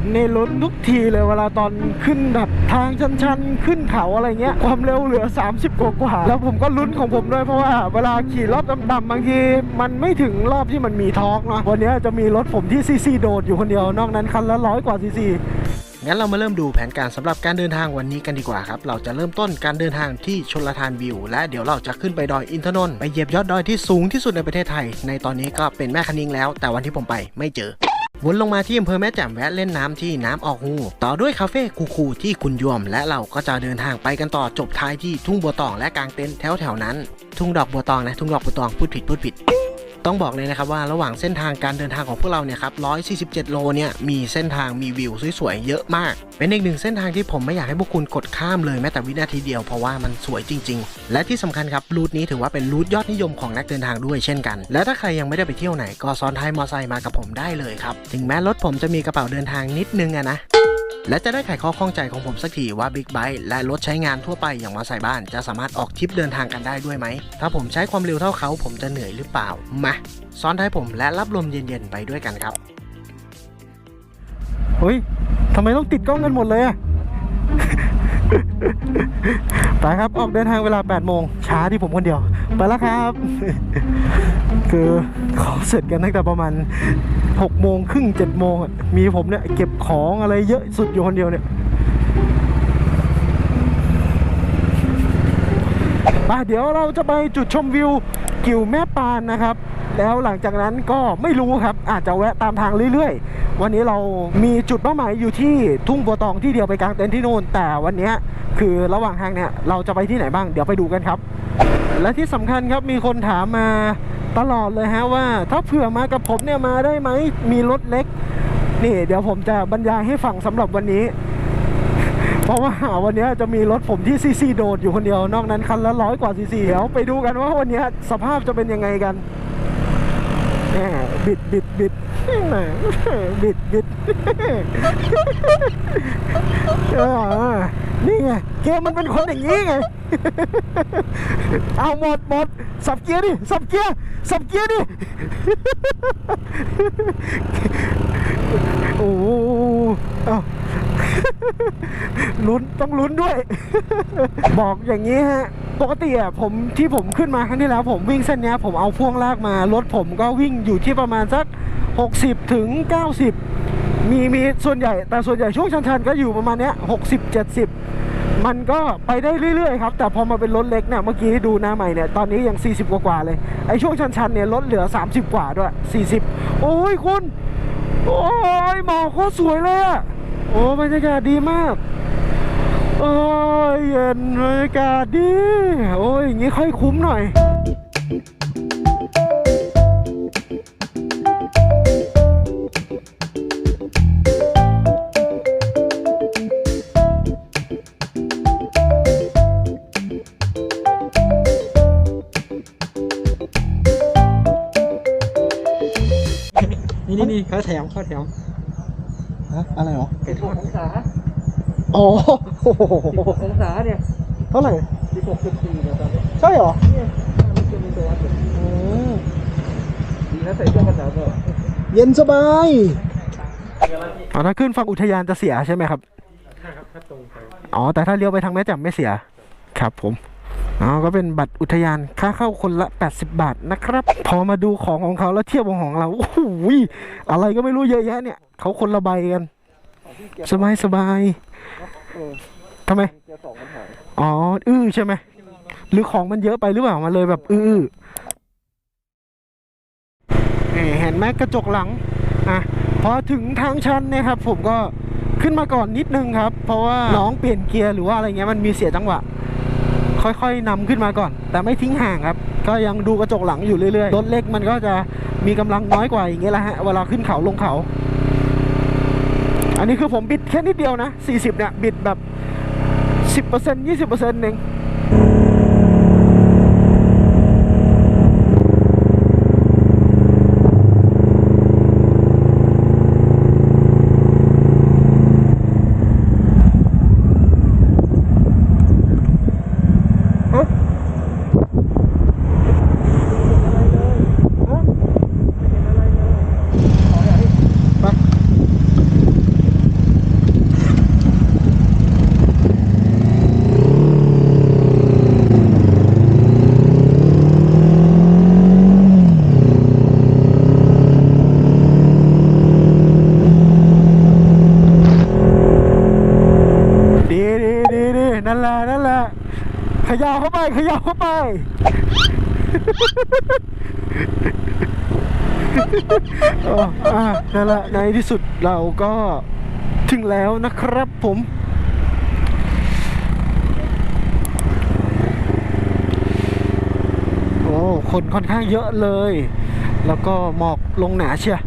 ผมนี่ลุ้นทุกทีเลยเวลาตอนขึ้นแบบทางชันๆ ขึ้นเขาอะไรเงี้ย ความเร็วเหลือ 30 กว่ากว่า แล้วผมก็ลุ้นของผมด้วยเพราะว่าเวลาขี่รอบต่ำๆบางทีมันไม่ถึงรอบที่มันมีทอกเนาะวันนี้จะมีรถผมที่ซีซีโดดอยู่คนเดียวนอกนั้นคันละร้อยกว่าซีซีงั้นเรามาเริ่มดูแผนการสำหรับการเดินทางวันนี้กันดีกว่าครับ เราจะเริ่มต้นการเดินทางที่ชนลทานวิว และเดี๋ยวเราจะขึ้นไปดอยอินทนนท์ไปเหยียบยอดดอยที่สูงที่สุดในประเทศไทย ในตอนนี้ก็เป็นแม่คันนิงแล้ว แต่วันที่ผมไปไม่เจอ วนลงมาที่อำเภอแม่แจ่มแวะเล่นน้ำที่น้ำออกหูต่อด้วยคาเฟ่คูคูที่คุณยวม และเราก็จะเดินทางไปกันต่อจบท้ายที่ทุ่งบัวตองและกลางเต็นท์แถวแถวนั้น ทุ่งดอกบัวตองนะทุ่งดอกบัวตองพูดผิดพูดผิด ต้องบอกเลยนะครับว่าระหว่างเส้นทางการเดินทางของพวกเราเนี่ยครับ 147 โลเนี่ยมีเส้นทางมีวิวสวยๆ เยอะมาก เป็นอีกหนึ่งเส้นทางที่ผมไม่อยากให้พวกคุณกดข้ามเลยแม้แต่วินาทีเดียวเพราะว่ามันสวยจริง ๆ และที่สำคัญครับรูทนี้ถือว่าเป็นรูทยอดนิยมของนักเดินทางด้วยเช่นกัน และถ้าใครยังไม่ได้ไปเที่ยวไหนก็ซ้อนท้ายมอไซค์มากับผมได้เลยครับ ถึงแม้รถผมจะมีกระเป๋าเดินทางนิดนึงอะนะ และจะได้ไขข้อข้องใจของผมสักทีว่าบิ๊กไบค์และรถใช้งานทั่วไปอย่างมอเตอร์ไซค์บ้าน จะสามารถออกทริปเดินทางกันได้ด้วยไหม ถ้าผมใช้ความเร็วเท่าเขาผมจะเหนื่อยหรือเปล่า มาซ้อนท้ายผมและรับลมเย็นๆไปด้วยกันครับเฮ้ยทำไมต้องติดกล้องกันหมดเลยอะ ไปครับออกเดินทางเวลา 8 โมง ช้าที่ผมคนเดียว ไปแล้วครับ คือของเสร็จกันตั้งแต่ประมาณ 6 โมงครึ่ง 7 โมง มีผมเนี่ย เก็บของอะไรเยอะสุดอยู่คนเดียวเนี่ยมาเดี๋ยวเราจะไปจุดชมวิวกิวแม่ปานนะครับ แล้วหลังจากนั้นก็ไม่รู้ครับ อาจจะแวะตามทางเรื่อยๆ วันนี้เรามีจุดเป้าหมายอยู่ที่ทุ่งบัวตองที่เดียวไปกลางเต็นท์ที่นู่น แต่วันนี้คือระหว่างทางเนี่ยเราจะไปที่ไหนบ้างเดี๋ยวไปดูกันครับ และที่สำคัญครับมีคนถามมาตลอดเลยฮะว่า ถ้าเผื่อมากับผมเนี่ยมาได้ไหมมีรถเล็ก นี่ เดี๋ยวผมจะบรรยายให้ฟังสำหรับวันนี้ เพราะว่าวันนี้จะมีรถผมที่ซีซีโดดอยู่คนเดียวนอกนั้นคันละร้อยกว่าซีซีเดี๋ยวไปดูกันว่าวันนี้สภาพจะเป็นยังไงกัน บิดบิดบิดบิดบิดเออนี่ไงเกมมันเป็นคนอย่างนี้ไง เอาหมดหมดสับเกียร์ดิสับเกียร์สับเกียร์ดิโอ้เอาลุ้นต้องลุ้นด้วย บอกอย่างนี้ฮะ ปกติอะผมที่ผมขึ้นมาครั้งที่แล้ว ผมวิ่งเส้นนี้ผมเอาพ่วงลากมารถผมก็วิ่งอยู่ที่ประมาณสัก 60 ถึง 90 มีมีส่วนใหญ่ แต่ส่วนใหญ่ช่วงชันๆก็อยู่ประมาณเนี้ย60 70 มันก็ไปได้เรื่อยๆครับ แต่พอมาเป็นรถเล็กเนี่ยเมื่อกี้ดูหน้าใหม่เนี่ยตอนนี้ยัง 40 กว่าๆเลยไอ้ช่วงชันๆเนี่ยลดเหลือ 30 กว่าด้วย 40 โอ้ยคุณ โอ้ยหมอกโคตรสวยเลยอะโอ้บรรยากาศดีมาก โอ้ยเย็นบรรยากาศดี โอ้ยอย่างงี้ค่อยคุ้มหน่อยนี่นี่นี่เขาแถมเขาแถมฮะอะไรหรอสิบหกองศา อ๋อโอ้โหสิบหกองศาเนี่ยเท่าไหร่สิบหกจุดสี่เนี่ยตอนนี้ใช่เหรอเนี่ยมันจะมีตัววัดอยู่อืมดีนะใส่เครื่องกันหนาวก็เย็นสบายอ๋อถ้าขึ้นฝั่งอุทยานจะเสียใช่ไหมครับใช่ครับถ้าตรงไปอ๋อแต่ถ้าเลี้ยวไปทางแม่แจ่มไม่เสีย ครับผมอ๋อก็เป็นบัตรอุทยานค่าเข้าคนละ 80 บาทนะครับ พอมาดูของของเขาแล้วเทียบของของเราโอ้โหยอะไรก็ไม่รู้เยอะแยะเนี่ยเขาคนละใบกัน สบายสบายทำไม เกียร์สองมันหายอ๋อ อื้อใช่ไหม หรือของมันเยอะไปหรือเปล่า มันเลยแบบอื้อนี่เห็นไหมกระจกหลัง อะ พอถึงทางชันเนี่ยครับ ผมก็ขึ้นมาก่อนนิดนึงครับ เพราะว่าน้องเปลี่ยนเกียร์หรือว่าอะไรเงี้ยมันมีเสียจังหวะ ค่อยๆนำขึ้นมาก่อน แต่ไม่ทิ้งห่างครับ ก็ยังดูกระจกหลังอยู่เรื่อยๆ รถเล็กมันก็จะมีกำลังน้อยกว่าอย่างเงี้ยแหละฮะ เวลาขึ้นเขาลงเขา อันนี้คือผมบิดแค่นิดเดียวนะ40เนี่ยบิดแบบ 10% 20%เอง ฮะฮะไป ขยาวเข้าไปขยาวเข้าไปอ๋ออ่านั่นแหละในที่สุดเราก็ถึงแล้วนะครับผม โอ้ คนค่อนข้างเยอะเลย แล้วก็หมอกลงหนาเชีย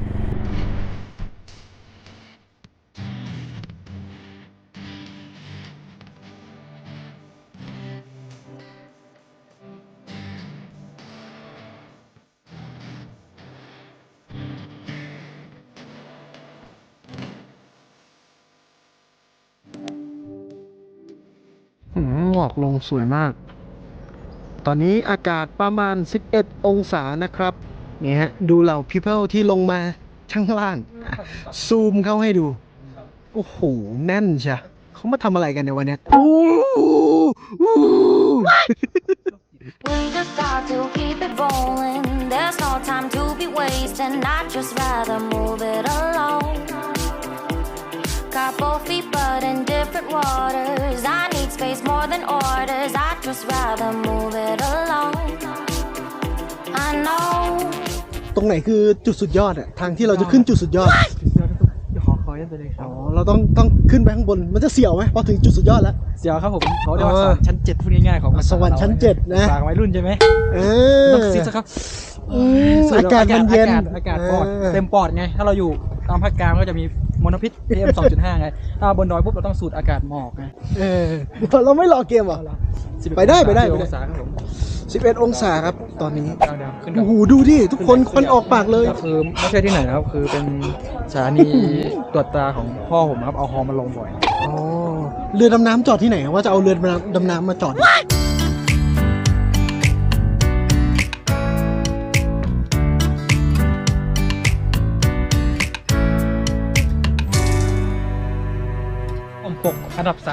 ลงสวยมาก ตอนนี้อากาศประมาณ 11 องศานะครับนี่ฮะดูเหล่า people ที่ลงมาข้างล่าง ซูมเข้าให้ดู โอ้โห แน่นใช่เขามาทำอะไรกันในวันนี้ยอู้อู้ We just got space more than orders. I'd just rather move it along. I know. ตรงไหนคือจุดสุดยอดอะทางที่เราจะขึ้นจุดสุดยอดเดี๋ยวขอคอยไปเลยครัอ๋บ อ เราต้องต้องขึ้นไปข้างบน มันจะเสียวไหมพอถึงจุดสุดยอดแล้ว เสียวครับผมเขาเรียกว่าเออสวรรค์ชั้นเจ็ดพูดง่ายๆของภาษาสวรรค์ชั้นเจ็ดนะภาษาวัยรุ่นใช่ไหมเออ ต้องซิดสักครับอืมอากาศมันเย็นอากาศอากาศปอดเออ เต็มปอดไง ถ้าเราอยู่ตามภาคกลางก็จะมี มลพิษ PM 2.5 ไง ถ้าบนดอยปุ๊บเราต้องสูดอากาศหมอกไงเออเราไม่รอเกมเหรอ 11ไปได้ไปได้11ไปได้ องศาครับผม11 องศาครับ ตอนนี้ดาวดาวขึ้นกัโอ้นโหดูดิทุกคนควันออกปากเลยก็คือไม่ใช่ที่ไหนนะครับ คือเป็นสถานีตรวจตราของพ่อผมครับ เอาฮอมาลงบ่อย อ๋อ เรือดำน้ำจอดที่ไหน ว่าจะเอาเรือดำน้ำมาจอด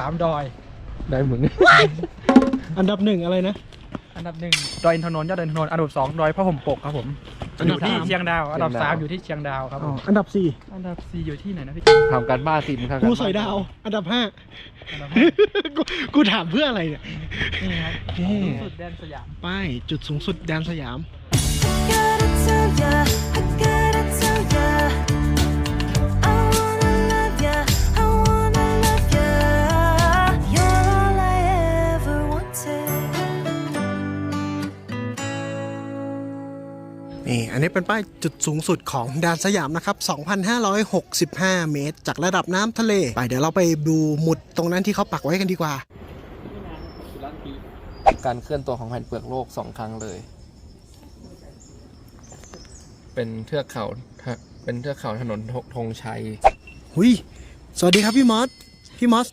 อันดับ3ดอย ได้เหมือนอันดับหนึ่งอะไรนะ อันดับหนึ่งดอยอินทนนท์ยอดดอยอินทนนท์อันดับสองดอยพระห่มปกครับผมอัอนดัยู่บที่สาม เชียงดาว อันดับสามอยู่ที่เชียงดาวครับอ๋ผอมอันดับสี่อันดับสี่อยู่ที่ไหนนะพี่ทำการบ้านสิมึงทำคการรูบ้านสอยดาว อันดับห้า อันดับห้ากูกูถามเพื่ออะไรเนี่ย นี่ครับนี่ สุดแดนสยาม ป้ายจุดสูงสุดแดนสยาม Gotta tell ya, I gotta นี่อันนี้เป็นป้ายจุดสูงสุดของแดนสยามนะครับ 2,565 เมตร จากระดับน้ำทะเล ไปเดี๋ยวเราไปดูหมุดตรงนั้นที่เขาปักไว้กันดีกว่า การเคลื่อนตัวของแผ่นเปลือกโลกสองครั้งเลย เป็นเทือกเขาทะเป็นเทือกเขาถนนธธงชัย หุย สวัสดีครับพี่มอส พี่มอส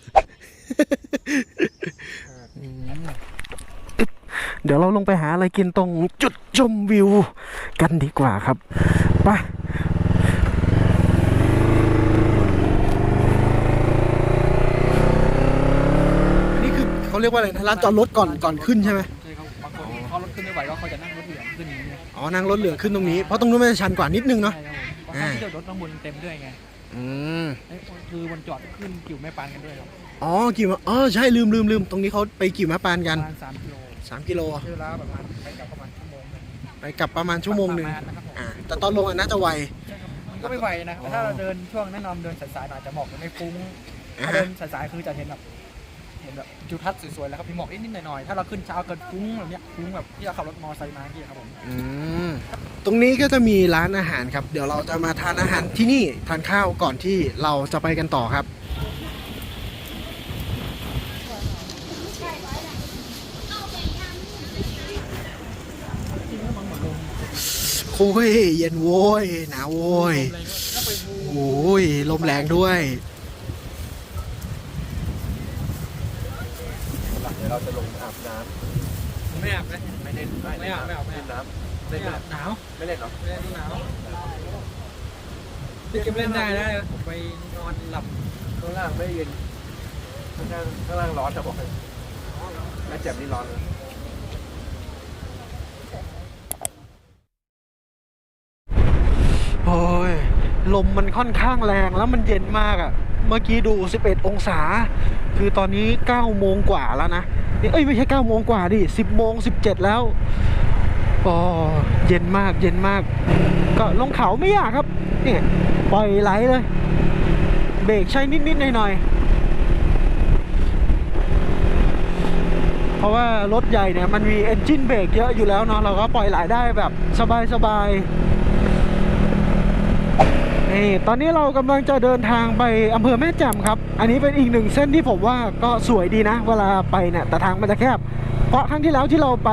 เดี๋ยวเราลงไปหาอะไรกินตรงจุดชมวิวกันดีกว่าครับไปนี่คือเขาเรียกว่าอะไรนะร้านจอดรถก่อนก่อนขึ้นใช่ไหมใช่ครับบางคนเขารถขึ้นไม่ไหวก็เขาจะนั่งรถเหลืองขึ้นอย่างนี้อ๋อนั่งรถเหลืองขึ้นตรงนี้เพราะตรงนู้นมันจะชันกว่านิดนึงเนาะ ใช่ครับผมบางครั้งที่เดี๋ยวรถข้างบนเต็มด้วยไงอืม เอ้ยคือบนจอดขึ้นกิ่วแม่ปานกันด้วยครับอ๋อ กี่มาอ๋อ ใช่ลืมลืมลืมตรงนี้เขาไปกี่มาปานปกัน ระมาณสามกิโล 3กิโลใช้เวลาประมาณไปกลับประมาณชั่วโมงหนึ่งไปกลับประมาณชั่วโมงหนึ่งประาณนะครับผมอ่าแต่ตอนลงอะน่าจะไว ใช่ครับมันก็ไม่ไหวนะแต่ถ้าเราเดินช่วงแนะนำเดินสายๆอาจจะหมอกจะไม่ฟุ้งอ่าถ้าเดินสายๆคือจะเห็นแบบเห็นแบบจุดทัศน์สวยๆแล้วครับมีหมอกนิดๆหน่อยๆถ้าเราขึ้นเช้าเกินฟุ้งแบบเนี้ยฟุ้งแบบที่เราขับรถมอเตอร์ไซค์มาที่ครับผม อืมตรงนี้ก็จะมีร้านอาหารครับ เดี๋ยวเราจะมาทานอาหารที่นี่ทานข้าวก่อนที่เราจะไปกันต่อครับ โอ้ยเย็นโว้ยหนาวโว้ยโอ้ยลมแรงด้วยเดี๋ยวเราจะลงอาบน้ไม่อาบไหมำไม่เล่นไม่อาบไม่อาบไม่อาบน้ำไม่เล่นอาบหนาวไม่เล่นหรอไม่เล่นหนาวพี่เกมเล่นได้นะผมไปนอนหลับข้างล่างไม่เย็นข้างล่างข้างล่างร้อนแต่บอกให้แม่แจ่มนี่ร้อนเลย โอ้ย ลมมันค่อนข้างแรงแล้วมันเย็นมากอะ่ะ เมื่อกี้ดู 11 องศา คือตอนนี้ 9 โมงกว่าแล้วนะนี่เอ้ยไม่ใช่ 9 โมงกว่าดิ 10 โมง 17 แล้วอ๋อเย็นมากเย็นมาก ก็ลงเขาไม่ยากครับนี่ปล่อยไหลเลย เบรกใช้นิด ๆ หน่อย ๆเพราะว่ารถใหญ่เนี่ยมันมีเอนจินเบรกเยอะอยู่แล้วเนาะเราก็ปล่อยไหลได้แบบสบายๆ นี่ตอนนี้เรากำลังจะเดินทางไปอำเภอแม่แจ่มครับ อันนี้เป็นอีกหนึ่งเส้นที่ผมว่าก็สวยดีนะ เวลาไปเนี่ยแต่ทางมันจะแคบ เพราะครั้งที่แล้วที่เราไป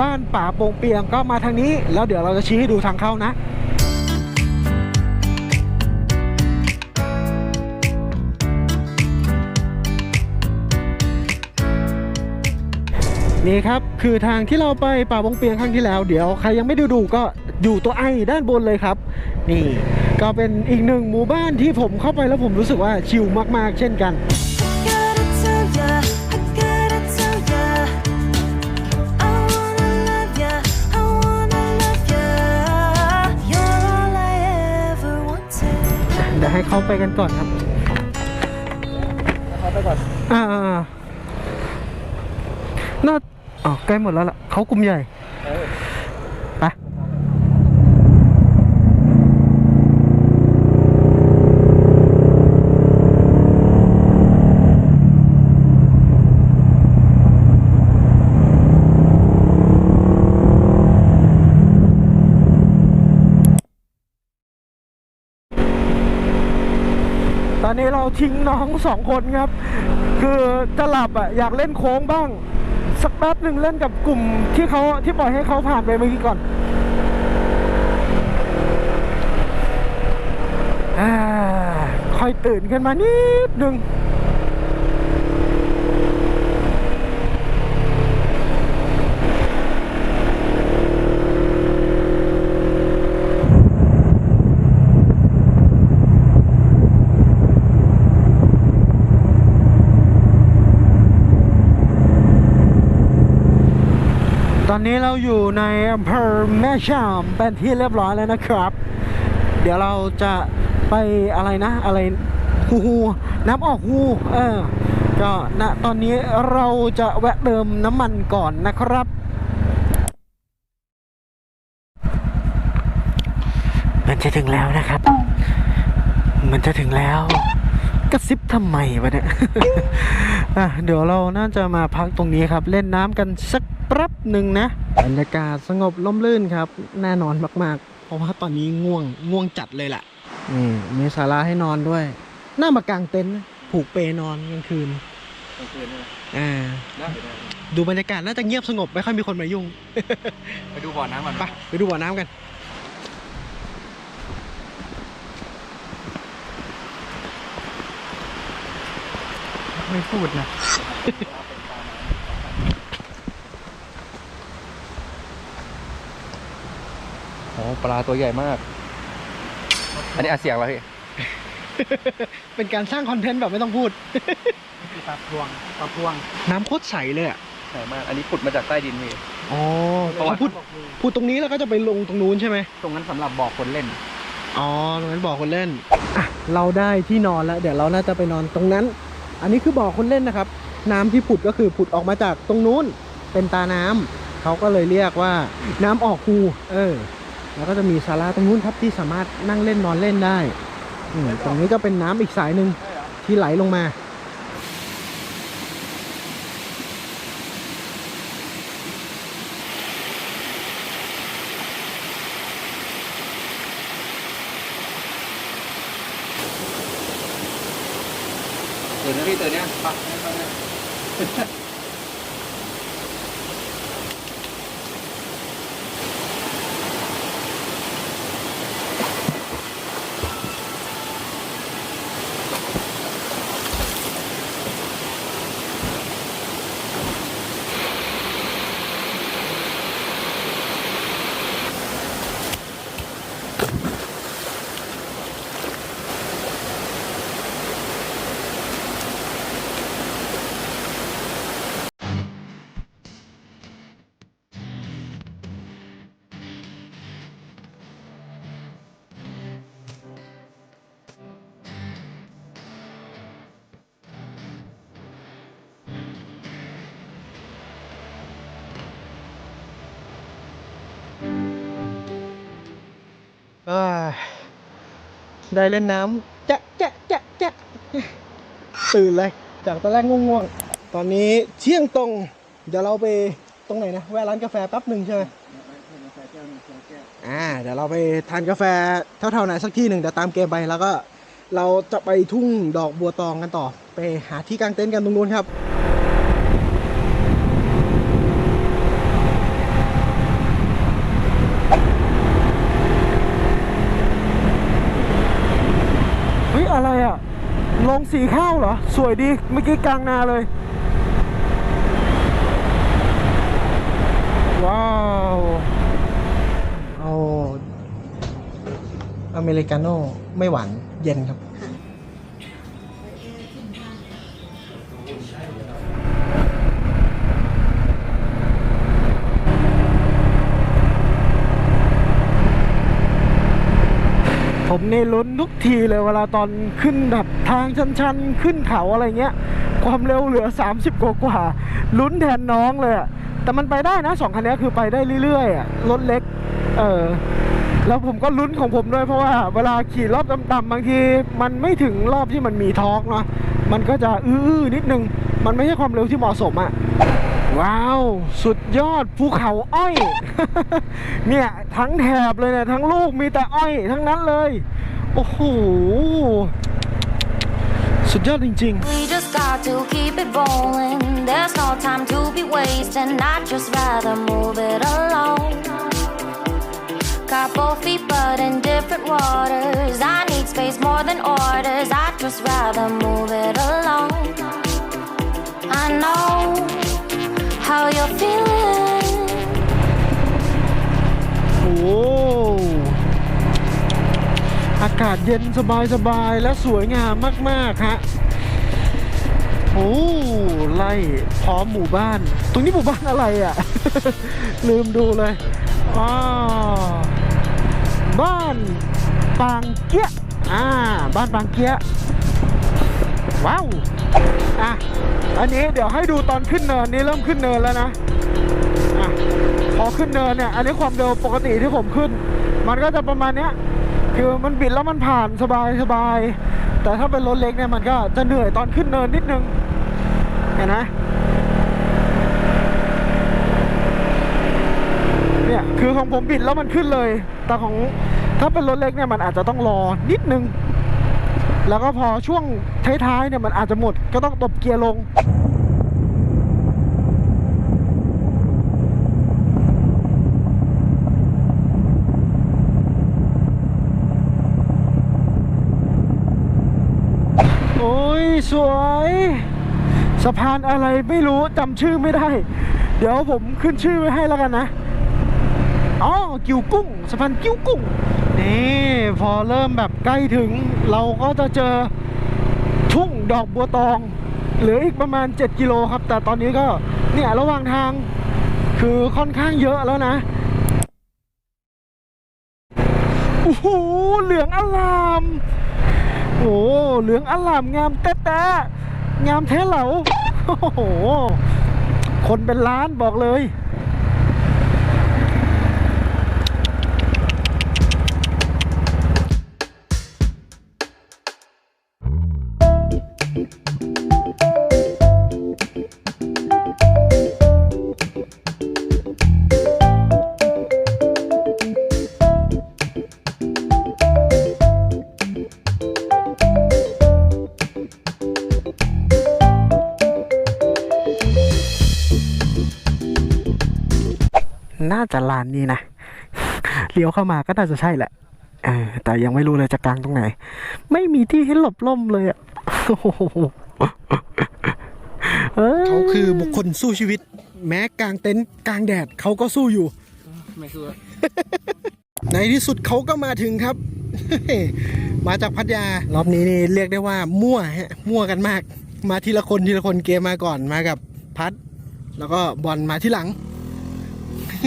บ้านป่าโป่งเปียงก็มาทางนี้ แล้วเดี๋ยวเราจะชี้ให้ดูทางเข้านะนี่ครับ คือทางที่เราไปป่าบงเปียงครั้งที่แล้ว เดี๋ยวใครยังไม่ด้ดูก็อยู่ตัวไอด้านบนเลยครับ นี่ ก็เป็นอีกหนึ่งหมู่บ้านที่ผมเข้าไปแล้วผมรู้สึกว่าชิลมาก ๆ เช่นกัน Gotta tell ya, I gotta tell ya. I wanna love ya, I wanna love ya. You're all I ever wanted. เดี๋ยวให้เขาไปกันก่อนครับเขาไปก่อน อ่าๆน่าอ๋อใกล้หมดแล้วล่ะเขากลุ่มใหญ่ เออ ไปตอนนี้เรา ทิ้งน้องสองคนครับ คือจะหลับอะอยากเล่นโค้งบ้าง สักแป๊บหนึ่งเล่นกับกลุ่มที่เขาที่ปล่อยให้เขาผ่านไปเมื่อกี้ก่อนอาค่อยตื่นขึ้นมานิดนึง เราอยู่ในอำเภอแม่ชามเป็นที่เรียบร้อยแล้วนะครับ เดี๋ยวเราจะไปอะไรนะ อะไรฮูฮูน้ำออกฮูเออก็ณตอนนี้เราจะแวะเติมน้ำมันก่อนนะครับมันจะถึงแล้วนะครับ มันจะถึงแล้วกระซิบทำไมวะเนี่ยเดี๋ยวเราน่าจะมาพักตรงนี้ครับ เล่นน้ำกันสักแป๊บหนึ่งนะ บรรยากาศสงบล่มลื่นครับ แน่นอนมาก ๆ เพราะว่าตอนนี้ง่วงง่วงจัดเลยแหละนี่มีศาลาให้นอนด้วยน่ามากางเต็นท์นะผูกเปนอนกลางคืนกลางคืนใช่ไหมอ่าได้ได้ดูบรรยากาศน่าจะเงียบสงบไม่ค่อยมีคนมายุ่ง ไปดูบ่อน้ำก่อนไปไปดูบ่อน้ำกันไม่พูดนะ อ้ปลาตัวใหญ่มาก อันนี้อาเสียงวะพี่ เป็นการสร้างคอนเทนต์แบบไม่ต้องพูด คือปลาพรวงปลาพรวงน้ำโคตรใสเลยอะใหญ่มาก อันนี้ขุดมาจากใต้ดินพี่ อ๋อประวัติ พูดพูดตรงนี้แล้วก็จะไปลงตรงนู้นใช่ไหม ตรงนั้นสำหรับบ่อคนเล่น อ๋อตรงนั้นบ่อคนเล่นอะเราได้ที่นอนแล้ว เดี๋ยวเราน่าจะไปนอนตรงนั้น อันนี้คือบ่อคนเล่นนะครับ น้ำที่ผุดก็คือผุดออกมาจากตรงนู้น เป็นตาน้ำเขาก็เลยเรียกว่าน้ำออกคู เออ แล้วก็จะมีศาลาตรงนู้นครับที่สามารถนั่งเล่นนอนเล่นได้อืมตรงนี้ก็เป็นน้ำอีกสายหนึ่งที่ไหลลงมาตื่นนะพี่ตื่นเนี่ยปักเอ้ย ได้เล่นน้ำจะจะจะจะตื่นเลย จากตอนแรกง่วงๆ ตอนนี้เที่ยงตรง เดี๋ยวเราไปตรงไหนนะแวะร้านกาแฟแป๊บหนึ่งใช่ไหมอ่าเดี๋ยวเราไปทานกาแฟเท่าๆไหนสักที่หนึ่งเดี๋ยวตามเกมไปแล้วก็เราจะไปทุ่งดอกบัวตองกันต่อ ไปหาที่กางเต็นท์กันตรงนู้นครับ เฮ้ย อะไรอะ ลง สีข้าวเหรอ สวยดีเมื่อกี้กลางนาเลย ว้าวโอ้อเมริกาโน่ไม่หวานเย็นครับ นี่ลุ้นทุกทีเลยเวลาตอนขึ้นแบบทางชันๆ ขึ้นเขาอะไรเงี้ย ความเร็วเหลือ 30 กว่ากว่าลุ้นแทนน้องเลยอะแต่มันไปได้นะสองคันนี้คือไปได้เรื่อยๆรถเล็ก เออแล้วผมก็ลุ้นของผมด้วยเพราะว่าเวลาขี่รอบต่ำๆบางที มันไม่ถึงรอบที่มันมีทอร์กเนาะมันก็จะอื้อนิดนึง มันไม่ใช่ความเร็วที่เหมาะสมอะ ว้าว สุดยอดภูเขาอ้อย เนี่ย ทั้งแถบเลยเนี่ย ทั้งลูกมีแต่อ้อย ทั้งนั้นเลย โอ้โห สุดยอดจริงๆ We just got to keep it rolling. There's no time to be wasting. I'd just rather move it along. Got both feet, but in different waters. I need space more than orders. I'd just rather move it along. I know how you're feeling. โอ้โหอากาศเย็นสบายสบายและสวยงามมาก ๆ ฮะ โอ้ไล่พร้อมหมู่บ้าน ตรงนี้หมู่บ้านอะไรอะ ลืมดูเลยอ๋อบ้านปางเกี้ยอ่า บ้านปางเกี้ยว้าว อะ อันนี้เดี๋ยวให้ดูตอนขึ้นเนินนี่เริ่มขึ้นเนินแล้วนะอะพอขึ้นเนินเนี่ย อันนี้ความเร็วปกติที่ผมขึ้น มันก็จะประมาณเนี้ย คือมันบิดแล้วมันผ่านสบายสบาย แต่ถ้าเป็นรถเล็กเนี่ยมันก็จะเหนื่อยตอนขึ้นเนินนิดนึง เห็นไหมเนี่ยคือของผมบิดแล้วมันขึ้นเลย แต่ของถ้าเป็นรถเล็กเนี่ยมันอาจจะต้องรอนิดนึง แล้วก็พอช่วงท้ายๆเนี่ยมันอาจจะหมดก็ต้องตบเกียร์ลงโอ้ยสวยสะพานอะไรไม่รู้จำชื่อไม่ได้ เดี๋ยวผมขึ้นชื่อไว้ให้แล้วกันนะอ๋อ กิวกุ้งสะพานกิวกุ้ง นี่พอเริ่มแบบใกล้ถึง เราก็จะเจอทุ่งดอกบัวตองเหลืออีกประมาณ 7 กิโลครับ แต่ตอนนี้ก็เนี่ยระหว่างทางคือค่อนข้างเยอะแล้วนะโอ้โหเหลืองอลามโอ้เหลืองอลามงามแต๊ะๆงามแท้เหลาโอ้โหคนเป็นล้านบอกเลย น่าจะลานนี้นะเลี้ยวเข้ามาก็น่าจะใช่แหละแต่ยังไม่รู้เลยจะกลางตรงไหน ไม่มีที่ให้หลบล่มเลยอะเขาคือบุคคลสู้ชีวิต แม้กลางเต็นท์กลางแดดเขาก็สู้อยู่ ไม่สู้ในที่สุดเขาก็มาถึงครับ มาจากพัทยารอบนี้นี่เรียกได้ว่ามั่วฮะมั่วกันมาก มาทีละคนทีละคนเกมมาก่อนมากับพัด แล้วก็บอลมาที่หลัง เรา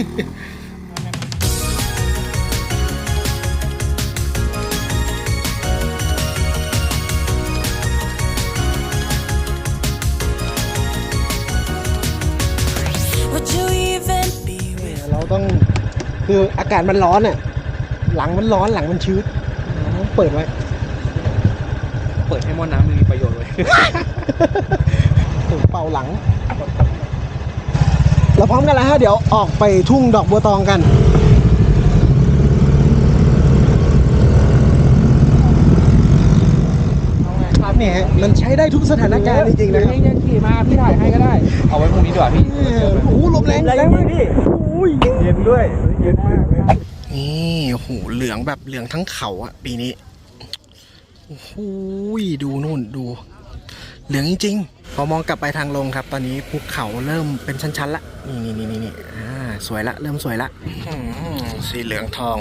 ต้องคืออากาศมันร้อนอะหลังมันร้อนหลังมันชื้นต้องเปิดไว้ เปิดให้หม้อน้ำมันมีประโยชน์เลยถึงเป่าหลัง เราพร้อมกันแล้วฮะเดี๋ยวออกไปทุ่งดอกบัวตองกันนี่ฮะมันใช้ได้ทุกสถานการณ์จริงๆนะครับพี่จะขี่มาพี่ถ่ายให้ก็ได้ เอาไว้พรุ่งนี้ดีกว่าพี่โอ้โหลมแรงแรงมากพี่เย็นด้วยเย็นมากเลยนี่โอ้โหเหลืองแบบเหลืองทั้งเขาอะปีนี้โอ้โหดูนู่นดู เหลืองจริงๆ พอมองกลับไปทางลงครับ ตอนนี้ภูเขาเริ่มเป็นชั้นๆละนี่นี่นี่นี่อ่าสวยละ เริ่มสวยละสีเหลืองทอง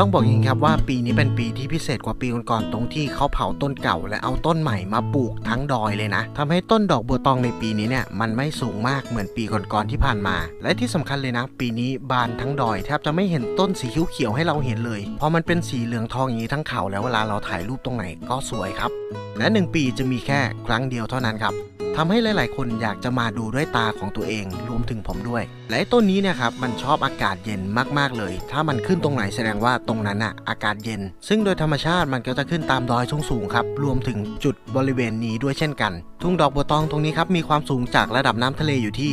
ต้องบอกอย่างนี้ครับว่าปีนี้เป็นปีที่พิเศษกว่าปีก่อนๆตรงที่เขาเผาต้นเก่า และเอาต้นใหม่มาปลูกทั้งดอยเลยนะทำให้ต้นดอกบัวตองในปีนี้เนี่ยมันไม่สูงมากเหมือนปีก่อนๆที่ผ่านมา และที่สำคัญเลยนะ ปีนี้บานทั้งดอยแทบจะไม่เห็นต้นสีเขียวๆให้เราเห็นเลยพราะมันเป็นสีเหลืองทองอย่างนี้ทั้งเขาแล้วเวลาเราถ่ายรูปตรงไหนก็สวยครับ และหนึ่งปีจะมีแค่ครั้งเดียวเท่านั้นครับทำให้หลายๆ คนอยากจะมาดูด้วยตาของตัวเองรวมถึงผมด้วย และต้นนี้เนี่ยครับมันชอบอากาศเย็นมากๆเลย ถ้ามันขึ้นตรงไหนแสดงว่าตรงนั้นอะอากาศเย็น ซึ่งโดยธรรมชาติมันก็จะขึ้นตามดอยสูงๆครับ รวมถึงจุดบริเวณนี้ด้วยเช่นกัน ทุ่งดอกบัวตองตรงนี้ครับมีความสูงจากระดับน้ำทะเลอยู่ที่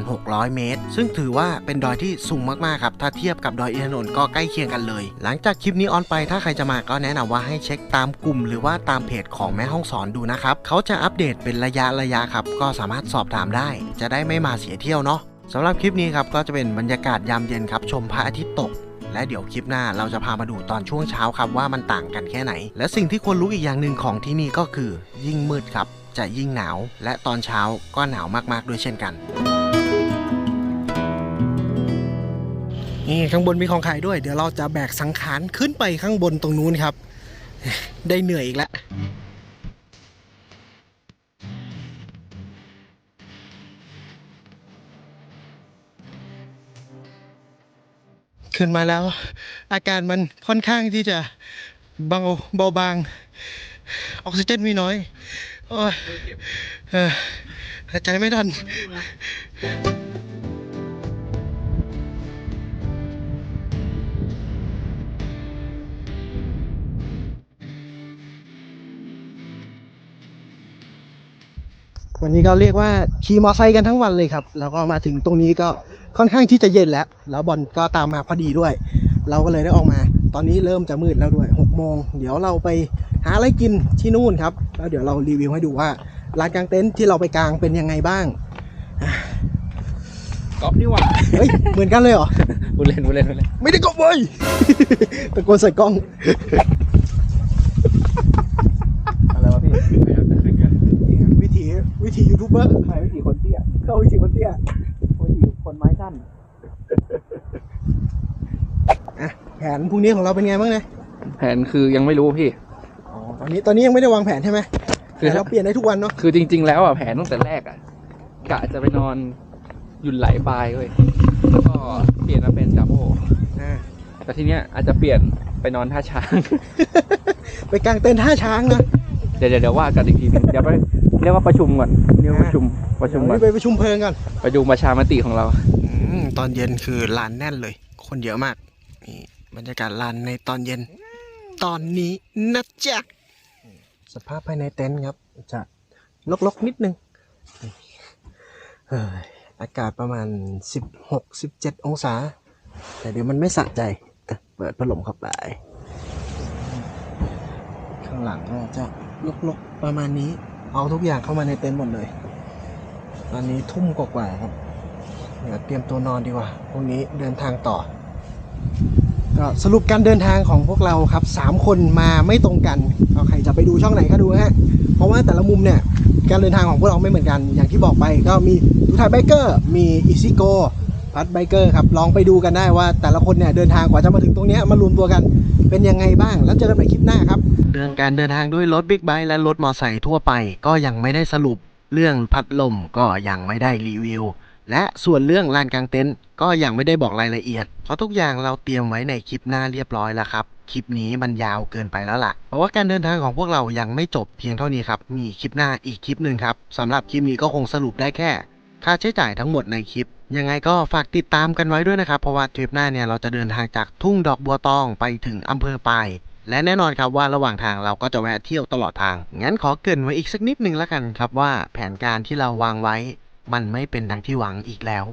2,600 เมตร ซึ่งถือว่าเป็นดอยที่สูงมากๆครับ ถ้าเทียบกับดอยอินทนนท์ก็ใกล้เคียงกันเลย หลังจากคลิปนี้ออนไปถ้าใครจะมาก็แนะนำว่าให้เช็คตามกลุ่ม หรือว่าตามเพจของแม่ห้องสอนดูนะครับเขาจะอัปเดตเป็นระยะระยะครับก็สามารถสอบถามได้ จะได้ไม่มาเสียเที่ยวเนาะสำหรับคลิปนี้ครับก็จะเป็นบรรยากาศยามเย็นครับชมพระอาทิตย์ตก และเดี๋ยวคลิปหน้าเราจะพามาดูตอนช่วงเช้าครับว่ามันต่างกันแค่ไหน และสิ่งที่ควรรู้อีกอย่างหนึ่งของที่นี่ก็คือ ยิ่งมืดครับ จะยิ่งหนาว และตอนเช้าก็หนาวมากๆด้วยเช่นกันนี่ข้างบนมีของขายด้วย เดี๋ยวเราจะแบกสังขารขึ้นไปข้างบนตรงนู้นครับ ได้เหนื่อยอีกแล้ว ขึ้นมาแล้ว อาการมันค่อนข้างที่จะเบาเบาบาง ออกซิเจนมีน้อยโอ้ยหายใจไม่ทัน วันนี้ก็เรียกว่าขี่มอเตอร์ไซค์กันทั้งวันเลยครับ แล้วก็มาถึงตรงนี้ก็ค่อนข้างที่จะเย็นแล้ว แล้วบอลก็ตามมาพอดีด้วย เราก็เลยได้ออกมา ตอนนี้เริ่มจะมืดแล้วด้วย6โมงเดี๋ยวเราไปหาอะไรกินที่นู่นครับแล้วเดี๋ยวเรารีวิวให้ดูว่าร้านกางเต็นท์ที่เราไปกางเป็นยังไงบ้างก๊อฟนี่หว่าเฮ้ยเหมือนกันเลยเหรอพูดเล่นพูดเล่นพูดเล่นไม่ได้กบเว้ยตะโกนใส่กล้อง อะไรวะพี่พยายามจะขึ้นกัน วิถีวิถียูทูบ เบอร์ใครวิธีคนเตี้ยเข้าวิถีคนเตี้ยวิธีคนไม้สั้นอะแผนพรุ่งนี้ของเราเป็นไงบ้างเนี่ยแผนคือยังไม่รู้พี่ อ๋อตอนนี้ตอนนี้ยังไม่ได้วางแผนใช่ไหมคือเราเปลี่ยนได้ทุกวันเนาะ คือจริง ๆ แล้วอะแผนตั้งแต่แรกอะกะจะไปนอนหยุ่นไหลบายเว้ยแล้วก็เปลี่ยนมาเป็นจัมโบแต่ทีเนี้ยอาจจะเปลี่ยนไปนอนท่าช้าง ไปกลางเต็นท์ท่าช้างนะ เดี๋ยวเดี๋ยวว่ากันอีกทีเดี๋ยวไป เรียกว่าประชุมก่อนเรียกว่าประชุมประชุมก่อนเดี๋ยวไปประชุมเพลิงก่อนไปดูประชามติของเราตอนเย็นคือลานแน่นเลย คนเยอะมากนี่บรรยากาศลานในตอนเย็น ตอนนี้นะจ๊ะสภาพภายในเต็นท์ครับ จะลกๆนิดนึงเฮ้ยอากาศประมาณ 16-17 องศา แต่เดี๋ยวมันไม่สะใจอะเปิดพัดลมเข้าไป ข้างหลังก็จะลกๆประมาณนี้ เอาทุกอย่างเข้ามาในเต็นท์หมดเลย ตอนนี้ทุ่มกว่าครับ เดี๋ยวเตรียมตัวนอนดีกว่าพรุ่งนี้เดินทางต่อ ก็สรุปการเดินทางของพวกเราครับสามคนมาไม่ตรงกันเอาใครจะไปดูช่องไหนก็ดูฮะ เพราะว่าแต่ละมุมเนี่ยการเดินทางของพวกเราไม่เหมือนกัน อย่างที่บอกไปก็มีทุทายไบเกอร์ มีอีซิโก พัดไบเกอร์ครับลองไปดูกันได้ว่าแต่ละคนเนี่ยเดินทางกว่าจะมาถึงตรงนี้มารวมตัวกันเป็นยังไงบ้าง แล้วเจอกันใหม่คลิปหน้าครับ เรื่องการเดินทางด้วยรถบิ๊กไบค์และรถมอเตอร์ไซค์ทั่วไป ก็ยังไม่ได้สรุป เรื่องพัดลมก็ยังไม่ได้รีวิว และส่วนเรื่องลานกลางเต็นท์ก็ยังไม่ได้บอกรายละเอียด เพราะทุกอย่างเราเตรียมไว้ในคลิปหน้าเรียบร้อยแล้วครับคลิปนี้มันยาวเกินไปแล้วล่ะ เพราะว่าการเดินทางของพวกเรายังไม่จบเพียงเท่านี้ครับ มีคลิปหน้าอีกคลิปหนึ่งครับสำหรับคลิปนี้ก็คงสรุปได้แค่ ค่าใช้จ่ายทั้งหมดในคลิป ยังไงก็ฝากติดตามกันไว้ด้วยนะครับ เพราะว่าทริปหน้าเนี่ยเราจะเดินทางจากทุ่งดอกบัวตองไปถึงอำเภอปายและแน่นอนครับว่าระหว่างทางเราก็จะแวะเที่ยวตลอดทาง งั้นขอเกรินไว้อีกสักนิดหนึ่งแล้วกันครับว่าแผนการที่เราวางไว้ มันไม่เป็นดังที่หวังอีกแล้ว